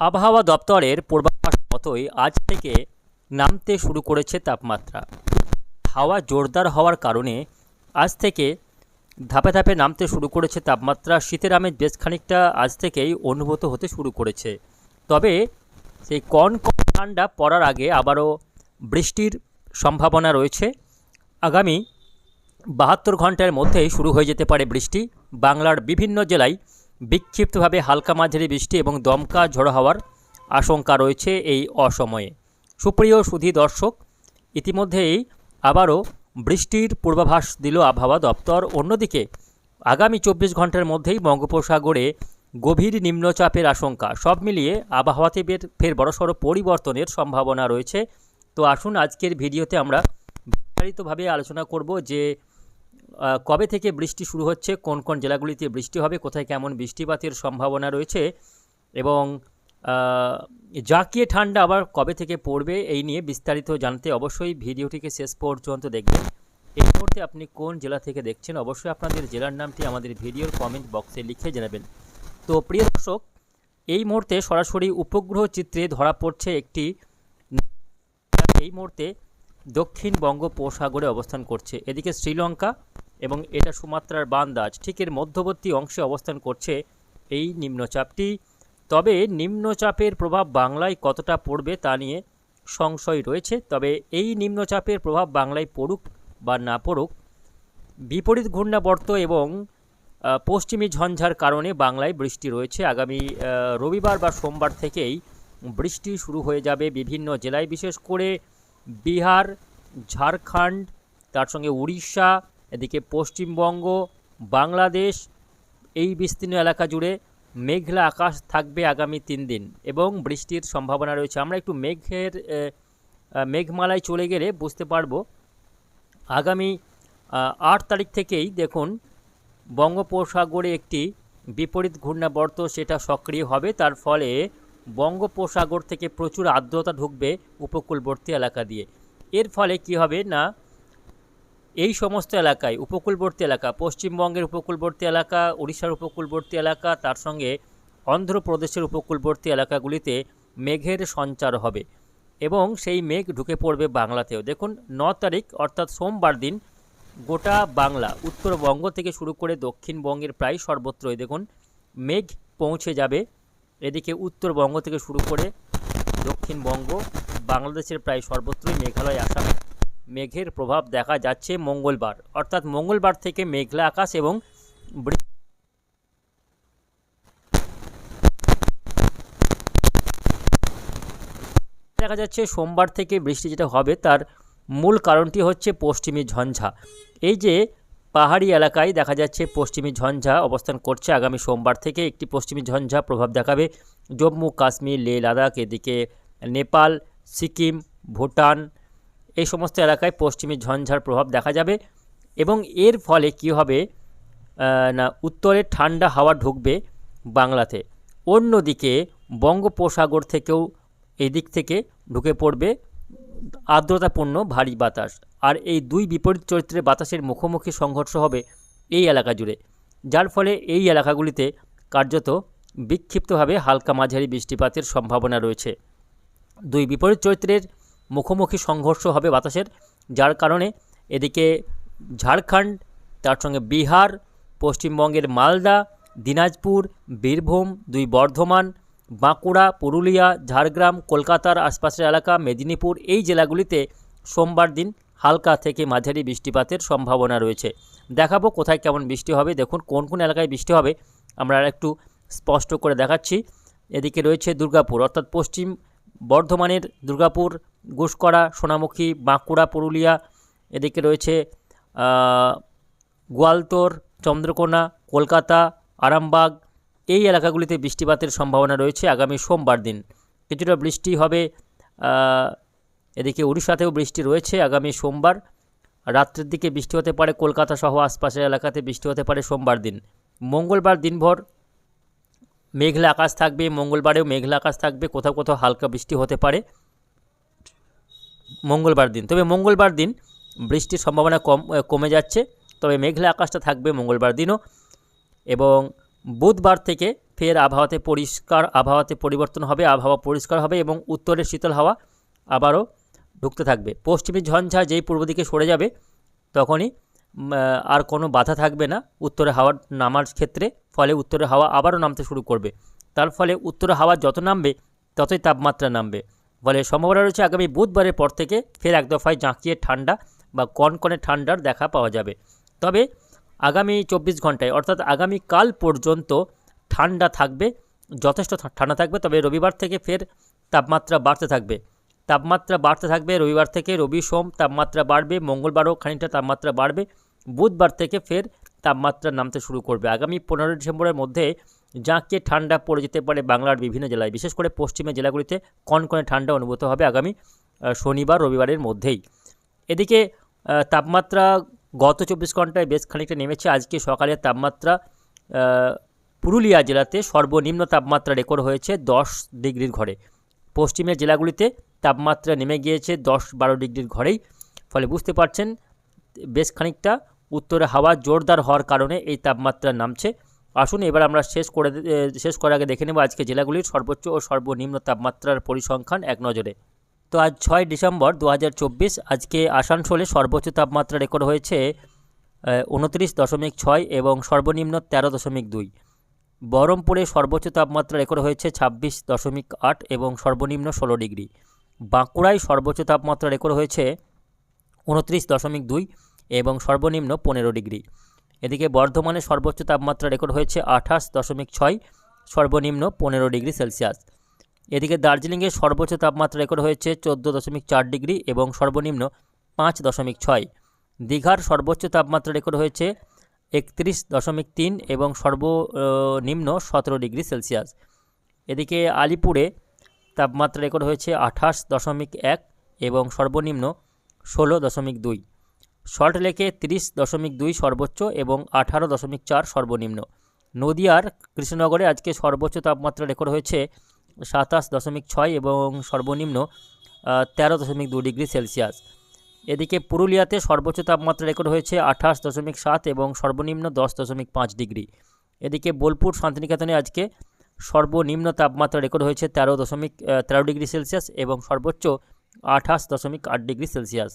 আবহাওয়া দপ্তরের পূর্বাভাস মতোই আজ থেকে নামতে শুরু করেছে তাপমাত্রা। হাওয়া জোরদার হওয়ার কারণে আজ থেকে ধাপে ধাপে নামতে শুরু করেছে তাপমাত্রা। শীতের আমেজ বেশ খানিকটা আজ থেকেই অনুভূত হতে শুরু করেছে। তবে সেই কন কন ঠান্ডা পড়ার আগে আবারও বৃষ্টির সম্ভাবনা রয়েছে। আগামী বাহাত্তর ঘণ্টার মধ্যেই শুরু হয়ে যেতে পারে বৃষ্টি। বাংলার বিভিন্ন জেলায় বিক্ষিপ্তভাবে হালকা মাঝারি বৃষ্টি এবং দমকা ঝোড়ো হওয়ার আশঙ্কা রয়েছে এই অসময়ে। সুপ্রিয় সুধী দর্শক, ইতিমধ্যেই আবারও বৃষ্টির পূর্বাভাস দিল আবহাওয়া দপ্তর। অন্যদিকে, আগামী চব্বিশ ঘণ্টার মধ্যেই বঙ্গোপসাগরে গভীর নিম্নচাপের আশঙ্কা, সব মিলিয়ে আবহাওয়াতে ফের বড়সড় পরিবর্তনের সম্ভাবনা রয়েছে। তো আসুন আজকের ভিডিওতে আমরা বিস্তারিতভাবে আলোচনা করব যে কবে থেকে বৃষ্টি শুরু হচ্ছে? কোন কোন জেলাগুলিতে বৃষ্টি হবে? কোথায় কেমন বৃষ্টিপাতের সম্ভাবনা রয়েছে? এবং জাঁকিয়ে ঠান্ডা আবার কবে থেকে পড়বে? এই নিয়ে বিস্তারিত জানতে অবশ্যই ভিডিওটিকে শেষ পর্যন্ত দেখবেন। এই মুহূর্তে আপনি কোন জেলা থেকে দেখছেন? অবশ্যই আপনাদের জেলার নামটি আমাদের ভিডিওর কমেন্ট বক্সে লিখে জানাবেন। তো প্রিয় দর্শক, এই মুহূর্তে সরাসরি উপগ্রহ চিত্রে ধরা পড়ছে একটি এই মুহূর্তে দক্ষিণ বঙ্গোপসাগরে অবস্থান করছে। এদিকে শ্রীলঙ্কা এবং এটা সুমাত্রার বান্দাজ। ঠিক এর মধ্যবর্তী অংশে অবস্থান করছে এই নিম্নচাপটি। তবে নিম্নচাপের প্রভাব বাংলায় কতটা পড়বে তা নিয়ে সংশয় রয়েছে। তবে এই নিম্নচাপের প্রভাব বাংলায় পড়ুক বা না পড়ুক, বিপরীত ঘূর্ণাবর্ত এবং পশ্চিমী ঝঞ্ঝার কারণে বাংলায় বৃষ্টি রয়েছে। আগামী রবিবার বা সোমবার থেকেই বৃষ্টি শুরু হয়ে যাবে বিভিন্ন জেলায়। বিশেষ করে বিহার, ঝাড়খণ্ড, তার সঙ্গে উড়িষ্যা এদিকে পশ্চিমবঙ্গ, বাংলাদেশ, এই বিস্তীর্ণ এলাকা জুড়ে মেঘলা আকাশ থাকবে আগামী তিন দিন এবং বৃষ্টির সম্ভাবনা রয়েছে। আমরা একটু মেঘের মেঘমালায় চলে গেলে বুঝতে পারব। আগামী আট তারিখ থেকেই দেখুন বঙ্গোপসাগরে একটি বিপরীত ঘূর্ণাবর্ত সেটা সক্রিয় হবে। তার ফলে বঙ্গোপসাগর থেকে প্রচুর আর্দ্রতা ঢুকবে উপকূলবর্তী এলাকা দিয়ে। এর ফলে কি হবে না এই সমস্ত এলাকায় উপকূলবর্তী এলাকা, পশ্চিমবঙ্গের উপকূলবর্তী এলাকা উড়িষ্যার উপকূলবর্তী এলাকা, তার সঙ্গে অন্ধ্রপ্রদেশের উপকূলবর্তী এলাকাগুলিতে মেঘের সঞ্চার হবে এবং সেই মেঘ ঢুকে পড়বে বাংলাতেও। দেখুন, ন তারিখ, অর্থাৎ সোমবার দিন, গোটা বাংলা, উত্তরবঙ্গ থেকে শুরু করে দক্ষিণবঙ্গের প্রায় সর্বত্রই দেখুন, মেঘ পৌঁছে যাবে। এদিকে উত্তরবঙ্গ থেকে শুরু করে দক্ষিণবঙ্গ, বাংলাদেশের প্রায় সর্বত্রই মেঘালয় আসাম মেঘের প্রভাব দেখা যাচ্ছে মঙ্গলবার, অর্থাৎ মঙ্গলবার থেকে মেঘলা আকাশ এবং দেখা যাচ্ছে সোমবার থেকে বৃষ্টি যেটা হবে তার মূল কারণটি হচ্ছে পশ্চিমী ঝঞ্ঝা। এই যে পাহাড়ি এলাকায় দেখা যাচ্ছে পশ্চিমী ঝঞ্ঝা অবস্থান করছে, আগামী সোমবার থেকে একটি পশ্চিমী ঝঞ্ঝা প্রভাব দেখাবে। জম্মু, কাশ্মীর লে লাদাখ, এদিকে নেপাল, সিকিম, ভুটান এই সমস্ত এলাকায় পশ্চিমী ঝঞ্ঝার প্রভাব দেখা যাবে এবং এর ফলে কি হবে? না, উত্তরে ঠান্ডা হাওয়া ঢুকবে বাংলাতে। অন্যদিকে বঙ্গোপসাগর থেকেও এদিক থেকে ঢুকে পড়বে আর্দ্রতাপূর্ণ ভারী বাতাস। আর এই দুই বিপরীত চরিত্রের বাতাসের মুখোমুখি সংঘর্ষ হবে এই এলাকা জুড়ে, যার ফলে এই এলাকাগুলিতে কার্যত বিক্ষিপ্তভাবে হালকা মাঝারি বৃষ্টিপাতের সম্ভাবনা রয়েছে। দুই বিপরীত চরিত্রের মুখোমুখি সংঘর্ষ হবে বাতাসের, যার কারণে এদিকে ঝাড়খণ্ড, তার সঙ্গে বিহার, পশ্চিমবঙ্গের মালদা, দিনাজপুর, বীরভূম, দুই বর্ধমান, বাঁকুড়া, পুরুলিয়া, ঝাড়গ্রাম, কলকাতার আশপাশের এলাকা, মেদিনীপুর এই জেলাগুলিতে সোমবার দিন হালকা থেকে মাঝারি বৃষ্টিপাতের সম্ভাবনা রয়েছে। দেখাবো কোথায় কেমন বৃষ্টি হবে। দেখুন কোন কোন এলাকায় বৃষ্টি হবে। আমরা একটু স্পষ্ট করে দেখাচ্ছি। এদিকে রয়েছে দুর্গাপুর, অর্থাৎ পশ্চিম বর্ধমানের দুর্গাপুর ঘুষকরা সোনামুখী, বাঁকুড়া, পুরুলিয়া, এদিকে রয়েছে গোয়ালতোর, চন্দ্রকোনা, কলকাতা, আরামবাগ, এই এলাকাগুলিতে বৃষ্টিপাতের সম্ভাবনা রয়েছে আগামী সোমবার দিন। কিছুটা বৃষ্টি হবে এদিকে উড়িষ্যাতেও বৃষ্টি রয়েছে আগামী সোমবার। রাত্রের দিকে বৃষ্টি হতে পারে কলকাতা সহ আশপাশের এলাকাতে বৃষ্টি হতে পারে সোমবার দিন। মঙ্গলবার দিনভর মেঘলা আকাশ থাকবে, মঙ্গলবারেও মেঘলা আকাশ থাকবে, কোথাও কোথাও হালকা বৃষ্টি হতে পারে। মঙ্গলবার দিন। তবে মঙ্গলবার দিন বৃষ্টির সম্ভাবনা কম কমে যাচ্ছে। তবে মেঘলা আকাশটা থাকবে মঙ্গলবার দিনও এবং বুধবার থেকে ফের আবহাওয়াতে পরিষ্কার, আবহাওয়াতে পরিবর্তন হবে, আবহাওয়া পরিষ্কার হবে এবং উত্তরের শীতল হাওয়া আবারও ঢুকতে থাকবে। পশ্চিমী ঝঞ্ঝা যেই পূর্ব দিকে সরে যাবে, তখনই আর কোনো বাধা থাকবে না। উত্তরে হাওয়ার নামার ক্ষেত্রে ফলে উত্তরে হাওয়া আবারও নামতে শুরু করবে। তার ফলে উত্তরে হাওয়া যত নামবে, ততই তাপমাত্রা নামবে। ফলে সম্ভাবনা রয়েছে আগামী বুধবারের পর থেকে ফের এক দফায় জাঁকিয়ে ঠান্ডা বা কনকনে ঠান্ডার দেখা পাওয়া যাবে। তবে আগামী চব্বিশ ঘন্টায় অর্থাৎ আগামী কাল পর্যন্ত ঠান্ডা থাকবে, যথেষ্ট ঠান্ডা থাকবে, তবে রবিবার থেকে ফের তাপমাত্রা বাড়তে থাকবে। তাপমাত্রা বাড়তে থাকবে, রবিবার থেকে রবি, সোম, তাপমাত্রা বাড়বে, মঙ্গলবারও খানিকটা তাপমাত্রা বাড়বে, বুধবার থেকে ফের তাপমাত্রা নামতে শুরু করবে। আগামী পনেরোই ডিসেম্বরের মধ্যে জাঁকিয়ে ঠান্ডা পড়ে যেতে পারে বাংলার বিভিন্ন জেলায়, বিশেষ করে পশ্চিমের জেলাগুলিতে কনকনে ঠান্ডা অনুভূত হবে আগামী শনিবার, রবিবারের মধ্যেই। এদিকে তাপমাত্রা গত চব্বিশ ঘন্টায় বেশ খানিকটা নেমেছে। আজকে সকালের তাপমাত্রা পুরুলিয়া জেলাতে সর্বনিম্ন তাপমাত্রা রেকর্ড হয়েছে দশ ডিগ্রির ঘরে। পশ্চিমের জেলাগুলিতে তাপমাত্রা নেমে গিয়েছে দশ বারো ডিগ্রির ঘরেই। ফলে বুঝতে পারছেন, বেশ খানিকটা উত্তরে হাওয়া জোরদার হওয়ার কারণে এই তাপমাত্রা নামছে। আসুন, এবার আমরা শেষ করে শেষ করার আগে দেখে নেব আজকে জেলাগুলির সর্বোচ্চ ও সর্বনিম্ন তাপমাত্রার পরিসংখ্যান এক নজরে। তো আজ ছয় ডিসেম্বর দু হাজার চব্বিশ, আজকে আসানসোলে সর্বোচ্চ তাপমাত্রা রেকর্ড হয়েছে উনত্রিশ দশমিক ছয় এবং সর্বনিম্ন তেরো দশমিক দুই। বহরমপুরে সর্বোচ্চ তাপমাত্রা রেকর্ড হয়েছে ছাব্বিশ দশমিক আট এবং সর্বনিম্ন ষোলো ডিগ্রি। বাঁকুড়ায় সর্বোচ্চ তাপমাত্রা রেকর্ড হয়েছে উনত্রিশ দশমিক দুই এবং সর্বনিম্ন পনেরো ডিগ্রি। এদিকে বর্ধমানে সর্বোচ্চ তাপমাত্রা রেকর্ড হয়েছে আঠাশ দশমিক ছয়, সর্বনিম্ন পনেরো ডিগ্রি সেলসিয়াস। এদিকে দার্জিলিংয়ে সর্বোচ্চ তাপমাত্রা রেকর্ড হয়েছে চোদ্দ দশমিক চার ডিগ্রি এবং সর্বনিম্ন পাঁচ দশমিক ছয়। দীঘার সর্বোচ্চ তাপমাত্রা রেকর্ড হয়েছে একত্রিশ দশমিক তিন এবং সর্বনিম্ন সতেরো ডিগ্রি সেলসিয়াস। এদিকে আলিপুরে তাপমাত্রা রেকর্ড হয়েছে আঠাশ দশমিক এক এবং সর্বনিম্ন ষোলো দশমিক দুই। সল্টলেকে তিরিশ দশমিক দুই সর্বোচ্চ এবং আঠারো দশমিক চার সর্বনিম্ন। নদিয়ার কৃষ্ণনগরে আজকে সর্বোচ্চ তাপমাত্রা রেকর্ড হয়েছে সাতাশ দশমিক ছয় এবং সর্বনিম্ন তেরো দশমিক দু ডিগ্রি সেলসিয়াস। এদিকে পুরুলিয়াতে সর্বোচ্চ তাপমাত্রা রেকর্ড হয়েছে আঠাশ দশমিক সাত এবং সর্বনিম্ন দশ দশমিক পাঁচ ডিগ্রি। এদিকে বোলপুর শান্তিনিকেতনে আজকে সর্বনিম্ন তাপমাত্রা রেকর্ড হয়েছে তেরো দশমিক তেরো ডিগ্রি সেলসিয়াস এবং সর্বোচ্চ আঠাশ দশমিক আট ডিগ্রি সেলসিয়াস।